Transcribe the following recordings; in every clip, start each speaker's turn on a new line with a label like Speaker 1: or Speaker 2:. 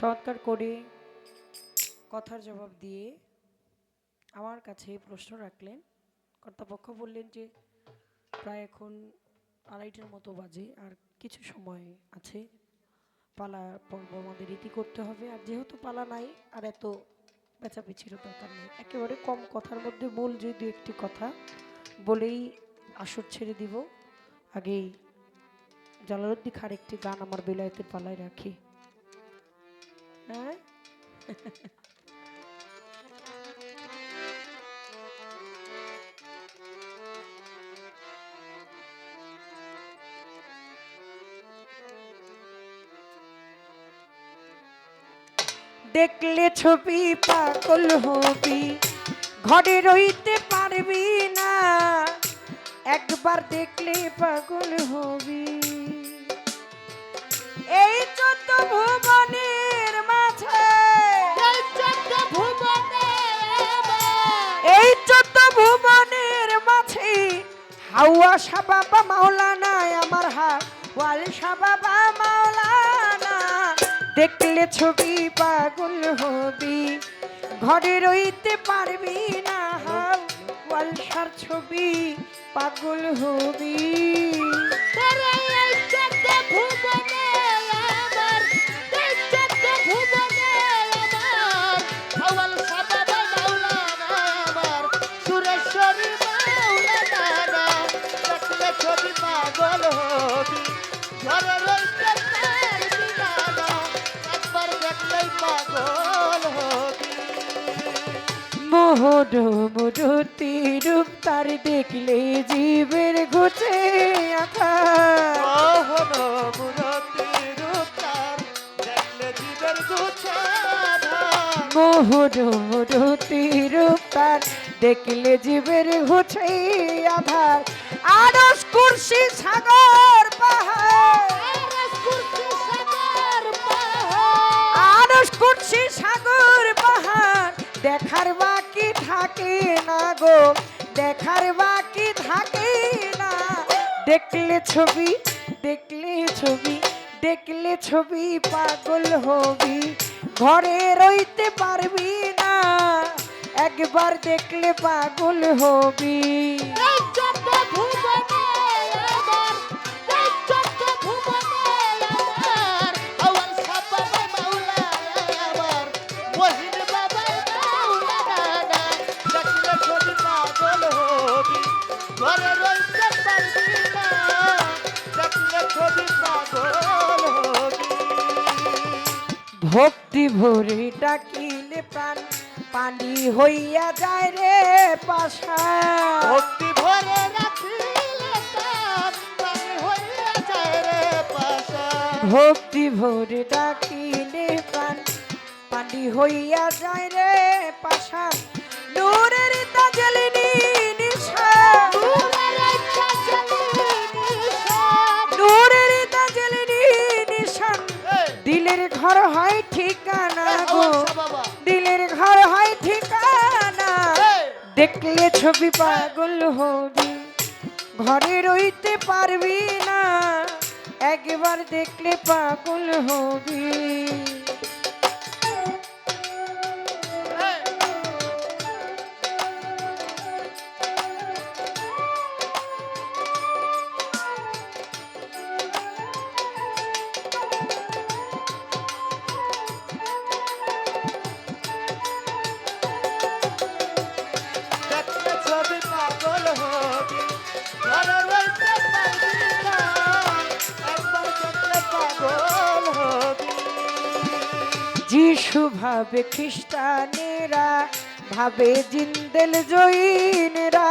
Speaker 1: চমৎকার করে কথার জবাব দিয়ে আমার কাছে প্রশ্ন রাখলেন। কর্তাপক্ষ বললেন যে, প্রায় এখন আড়াইটার মতো বাজে আর কিছু সময় আছে। পালা পর্ব আমাদের রীতি করতে হবে। আর যেহেতু পালা নাই আর এত বেচাপিছিরও দরকার নেই। একেবারে কম কথার মধ্যে মূল যে দু একটি কথা বলেই আসর ছেড়ে দিব। আগেই জালালুদ্দিন খার একটি গান আমার বেলায়েতের পালায় রাখি। হ্যাঁ দেখলে ছবি পাগল হবি, ঘরে রইতে পারবি না। একবার দেখলে পাগল হবি। এই চোদ্দ ভুবনের হাওয়া সাবাবা মাওলানা, আমার হা ওয়াল সাবাবা মাওলানা। দেখলে ছবি পাগল হবি, ঘরে রইতে পারবি না। হাও ওয়ালসার ছবি পাগল হবি।
Speaker 2: পাগল
Speaker 1: মোহন মুরতি রূপ তার দেখলে জীবের ঘুচে আখা
Speaker 2: মোহন মুরতি রূপ তার দেখলে জীবের গুছাধা
Speaker 1: রূপ তার দেখলে জীবের ঘুচে আধার আরস কুর্সি সাগর পাহাড়। দেখার বাকি থাকে না গো, দেখার বাকি থাকে না। দেখলে ছবি দেখলে ছবি দেখলে ছবি পাগল হবি, ঘরে রইতে পারবি না, একবার দেখলে পাগল হবি।
Speaker 2: ঘরে রইতে পারবি না দেখলে ছবি পাগল হবি।
Speaker 1: ভক্তি ভরে ডাকিলে প্রাণ পানি হইয়া যায় রে পাশা।
Speaker 2: ভক্তি ভরে রাখিলে প্রাণী হইয়া যায় রে পাশা।
Speaker 1: ভক্তি ভরে ডাকিলে প্রাণ পানি হইয়া যায় রে পাশা। নূরের তাজলিনি দিলের ঘর হয় ঠিকানা গো। দিলের ঘর হয় ঠিকানা। দেখলে ছবি পাগল হবি। ঘরে রইতে পারবি না। একবার দেখলে পাগল হবি। যিশু ভাবে খ্রিস্টানেরা ভাবে জিন্দেল জৈনরা।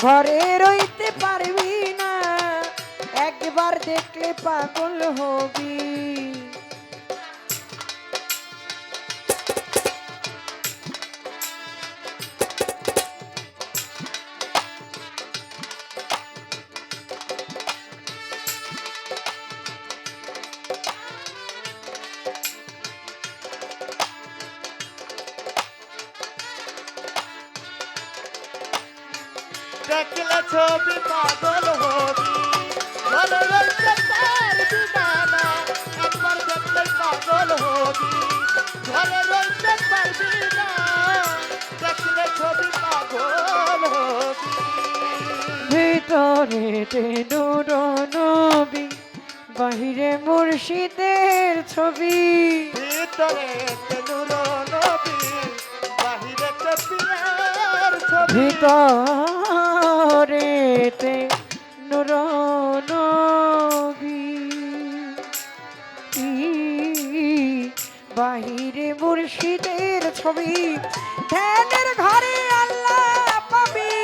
Speaker 1: ঘরে রইতে পারবি না। একবার দেখলে পাগল হবি।
Speaker 2: ছবি পাগল হবি। একবার দেখলে পাগল হবি। ঘরে রইতে পারবি না দেখলে ছবি পাগল হবি।
Speaker 1: ভিতরে বাহিরে মুর্শিদের ছবি।
Speaker 2: ভিতরে তেনুর নবী বাহিরে কপিয়ার ছবি।
Speaker 1: ভিতরেতে ছবি ধ্যানের ঘরে আল্লাহ পাবি।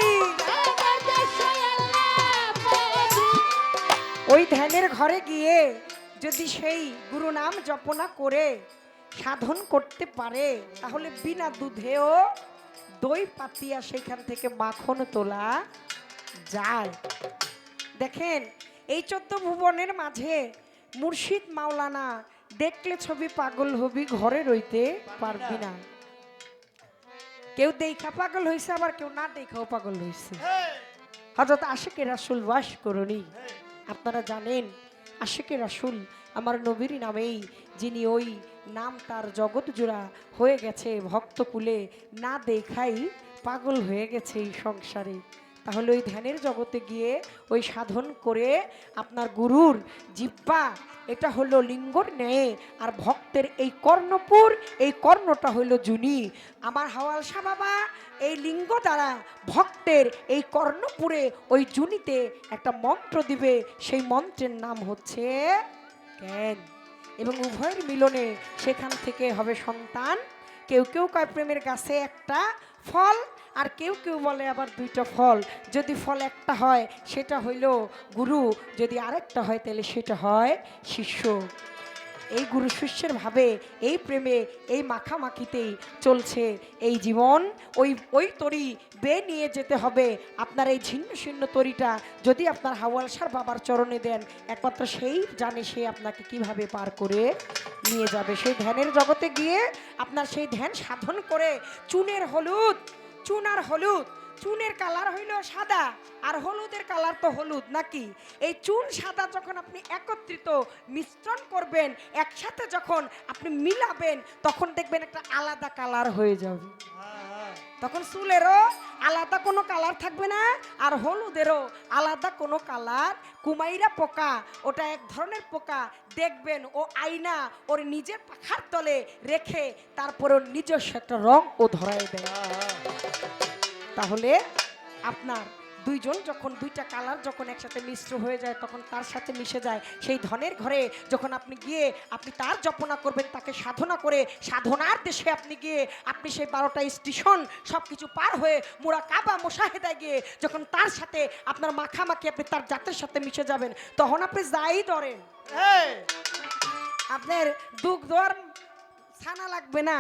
Speaker 1: ওই ধ্যানের ঘরে গিয়ে যদি সেই গুরু নাম জপনা করে, সাধন করতে পারে, তাহলে বিনা দুধেও দই পাতিয়া সেখান থেকে মাখন তোলা যায়। দেখেন, এই চোদ্দ ভুবনের মাঝে মুর্শিদ মাওলানা দেখলে ছবি পাগল হবি, ঘরে রইতে পারবি না। কেউ দেখা পাগল হয়েছে আবার কেউ না দেখাও পাগল হয়েছে হজরত আশেকে রাসুল বাস করুনি। আপনারা জানেন আশেকে রাসুল আমার নবীর নামেই যিনি ওই নাম তার জগৎ জোড়া হয়ে গেছে ভক্তকুলে না দেখাই পাগল হয়ে গেছে এই সংসারে। তাহলে ওই ধ্যানের জগতে গিয়ে ওই সাধন করে আপনার গুরুর জিব্বা এটা হলো লিঙ্গর ন্যায়, আর ভক্তের এই কর্ণপুর, এই কর্ণটা হইল জুনি। আমার হাওয়াল বাবা, এই লিঙ্গ দ্বারা ভক্তের এই কর্ণপুরে ওই জুনিতে একটা মন্ত্র দিবে, সেই মন্ত্রের নাম হচ্ছে জ্ঞান। এবং উভয়ের মিলনে সেখান থেকে হবে সন্তান কেউ কেউ কয় প্রেমের গাছে একটা ফল, আর কেউ কেউ বলে আবার দুইটা ফল। যদি ফল একটা হয়, সেটা হইল গুরু। যদি আরেকটা হয়, তাহলে সেটা হয় শিষ্য। এই গুরু শিষ্যের ভাবে এই প্রেমে, এই মাখামাখিতেই চলছে এই জীবন। ওই ওই তরি বে নিয়ে যেতে হবে। আপনার এই ছিন্ন শীর্ণ তরিটা যদি আপনার হাওয়ালসার বাবার চরণে দেন, একমাত্র সেই জানে সে আপনাকে কীভাবে পার করে। নিয়ে যাবে। সেই ধ্যানের জগতে গিয়ে আপনার সেই ধ্যান সাধন করে চুনের হলুদ, চুনার হলুদ চুনের কালার হইল সাদা আর হলুদের কালার তো হলুদ, নাকি? এই চুন সাদা যখন আপনি একত্রিত মিশ্রণ করবেন, একসাথে যখন আপনি মিলাবেন, তখন দেখবেন একটা আলাদা কালার হয়ে যাবে। তখন চুলেরও আলাদা কোনো কালার থাকবে না আর হলুদেরও আলাদা কোনো কালার। কুমাইরা পোকা, ওটা এক ধরনের পোকা। দেখবেন ও আয়না ওর নিজের পাখার তলে রেখে তারপর ওর নিজস্ব একটা রং ও ধরায় দেয়। তাহলে আপনার দুইজন যখন দুইটা কালার যখন একসাথে মিশ্র হয়ে যায় তখন তার সাথে মিশে যায়। সেই ধনের ঘরে যখন আপনি গিয়ে আপনি তার জপনা করবেন তাকে সাধনা করে সাধনার দেশে আপনি গিয়ে আপনি সেই বারোটা স্টেশন সব কিছু পার হয়ে মোরা কাবা মোশাহেদায় গিয়ে যখন তার সাথে আপনার মাখামাখি আপনি তার জাতের সাথে মিশে যাবেন তখন আপনি যাই ধরেন। আপনার দুগ্ধ আর ছানা লাগবে না।